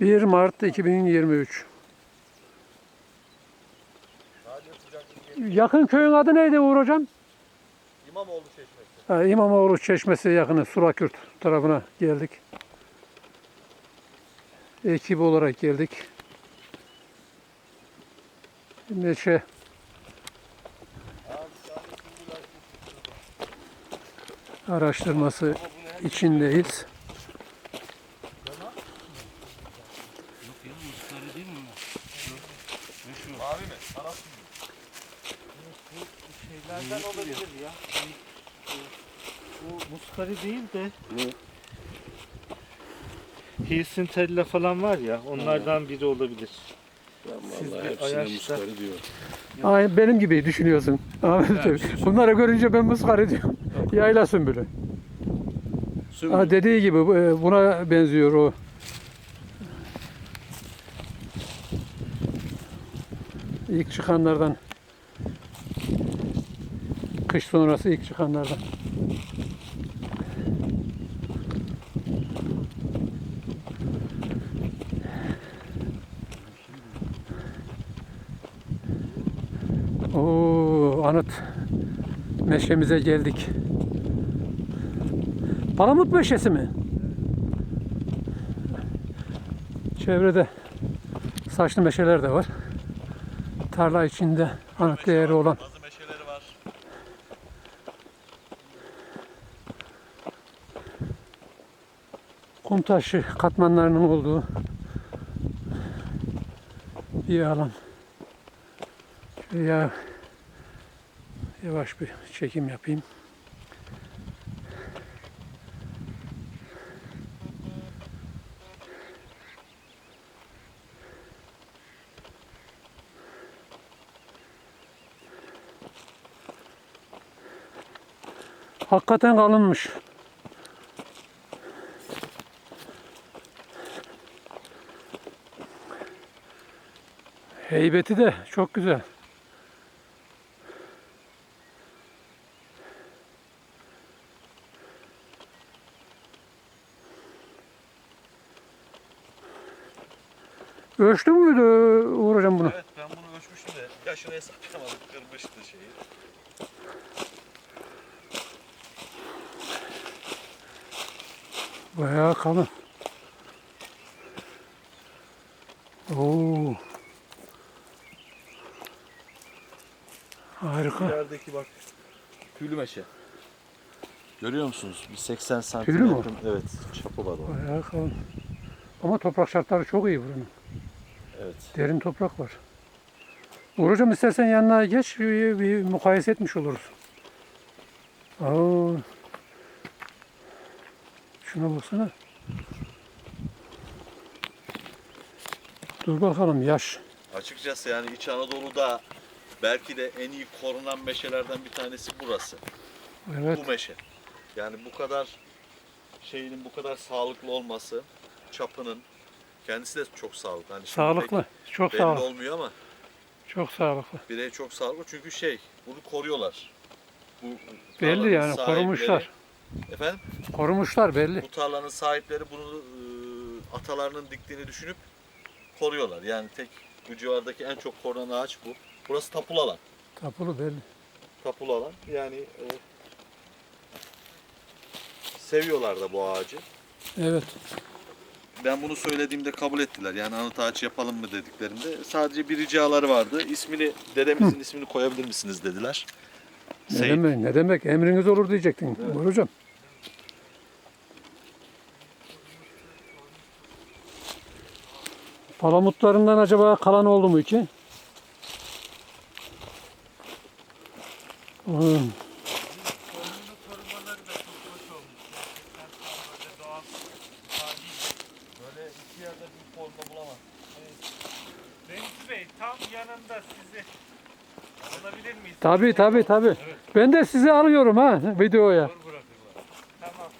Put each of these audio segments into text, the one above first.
1 Mart 2023. Sadece sıcaklık Yakın köyün adı neydi Uğur Hocam? İmamoğlu çeşmesi. Ha, İmamoğlu Çeşmesi yakını Surakürt tarafına geldik. Ekip olarak geldik. Meşe araştırması içindeyiz. Mavi mi? Aras mı? Şeylerden olabilir ya. Bu muskari değil de Hilsintella falan var ya onlardan biri olabilir. Siz bir ayaşta Ay, benim gibi düşünüyorsun. Ahmet abi. Bunları görünce ben mıskar ediyorum. Yayla sümbülü. Ha, dediği gibi bu- e, buna benziyor o. İlk çıkanlardan. Kış sonrası ilk çıkanlardan. Oo, anıt meşemize geldik. Palamut meşesi mi? Çevrede saçlı meşeler de var. Tarla içinde anıt değeri olan kum taşı katmanlarının olduğu bir alan. Şöyle ya yavaş bir çekim yapayım. Hakikaten kalınmış. Heybeti de çok güzel. Ölçtün müydü Uğur Hocam bunu? Evet ben bunu ölçmüştüm de yaşını hesaplayamadım. Kırmıştı şeyi. Bayağı kalın. Oo. Harika. İlerideki bak. Tüylü meşe. Görüyor musunuz? Bir 80 Tüylü santim mü? yakın. Evet. Çapı var o. Bayağı kalın. Ama toprak şartları çok iyi buranın. Evet. Derin toprak var. Uğur Hocam istersen yanına geç bir, bir mukayese etmiş oluruz. Aa. Şuna baksana. Dur bakalım yaş. Açıkçası yani İç Anadolu'da belki de en iyi korunan meşelerden bir tanesi burası. Evet. Bu meşe. Yani bu kadar şeyinin bu kadar sağlıklı olması, çapının kendisi de çok sağlıklı. Hani Sağlıklı. Çok belli sağlıklı. olmuyor ama Çok sağlıklı. birey çok sağlıklı çünkü şey bunu koruyorlar. Bu Belli yani korumuşlar. Efendim? Korumuşlar belli. Bu tarlanın sahipleri bunu e, atalarının diktiğini düşünüp koruyorlar. Yani tek bu civardaki en çok korunan ağaç bu. Burası tapulu alan. Tapulu belli. Tapulu alan. Yani e, seviyorlar da bu ağacı. Evet. Ben bunu söylediğimde kabul ettiler. Yani anıt ağaç yapalım mı dediklerinde. Sadece bir ricaları vardı. İsmini, dedemizin ismini koyabilir misiniz dediler. Ne Seyit. demek, ne demek? Emriniz olur diyecektin. Uğur Hocam. Palamutlarından acaba kalan oldu mu ki? Hmm. Deniz Bey tam yanında sizi alabilir miyiz? Tabii tabii tabii. Ben de sizi alıyorum ha videoya. Tamam.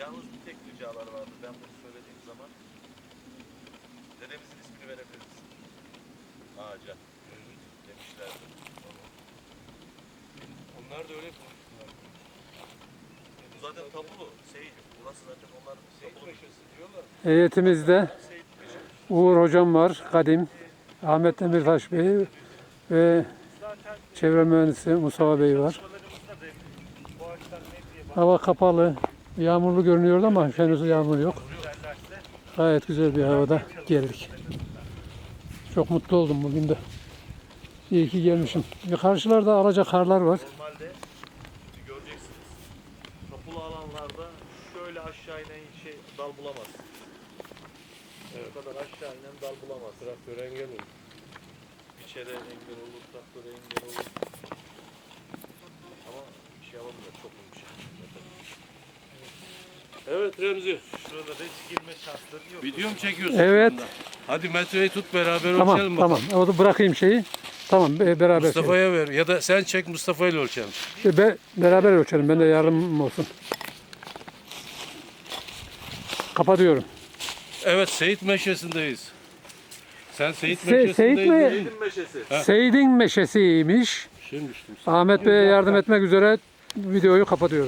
Yalnız bir tek ricalar vardı. Ben bunu söylediğim zaman dedemizin ismini verebilir misin? Ağaca. Demişlerdi. Onlar da öyle konuştular. zaten tabulu. Seyit. Burası zaten onların tabulu. Heyetimizde Uğur Hocam var, Kadim, Ahmet Demirtaş Bey ve çevre mühendisi Mustafa Bey var. Hava kapalı, yağmurlu görünüyordu ama henüz yağmur yok. Gayet güzel bir havada geldik. Çok mutlu oldum bugün de. İyi ki gelmişim. Bir karşılarda alacak karlar var. Normalde göreceksiniz. Kapılı alanlarda şöyle aşağı inen şey dal bulamaz. Bu kadar aşağı inen dal bulamaz. Traktör engel olur. Biçere engel olur, traktöre engel olur. Ama bir şey yapamıyor, çok bir şey. Evet Remzi. Şurada da hiç girme şansları yok. Video mu çekiyorsun? Evet. şu anda? Hadi metreyi tut beraber Tamam, ölçelim tamam. bakalım. O da bırakayım şeyi. Tamam, be- beraber şey. Mustafa'ya ver ya da sen çek Mustafa ile ölçelim. Be- beraber ölçelim. Ben de yardımım olsun. Kapatıyorum. Evet Seyit Meşesi'ndeyiz. Sen Seyit Se- Meşesi'ndeyiz. Seyit mi? dedin. Meşesi. Seydin meşesiymiş. Şey düştüm. Ahmet Bey'e yardım etmek üzere videoyu kapatıyorum.